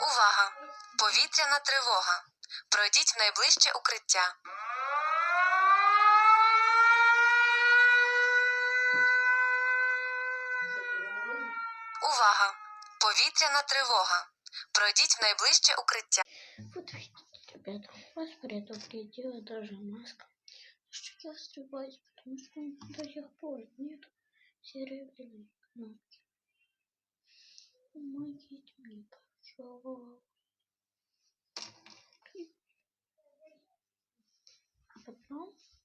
Увага! Повітряна тривога. Пройдіть в найближче укриття. Увага! Повітряна тривога. Пройдіть в найближче укриття. Ребята, вас предупредила даже маска. Что я стрибаюсь, потому что до сих пор нет серебряной кнопки. Помогите мне, So up.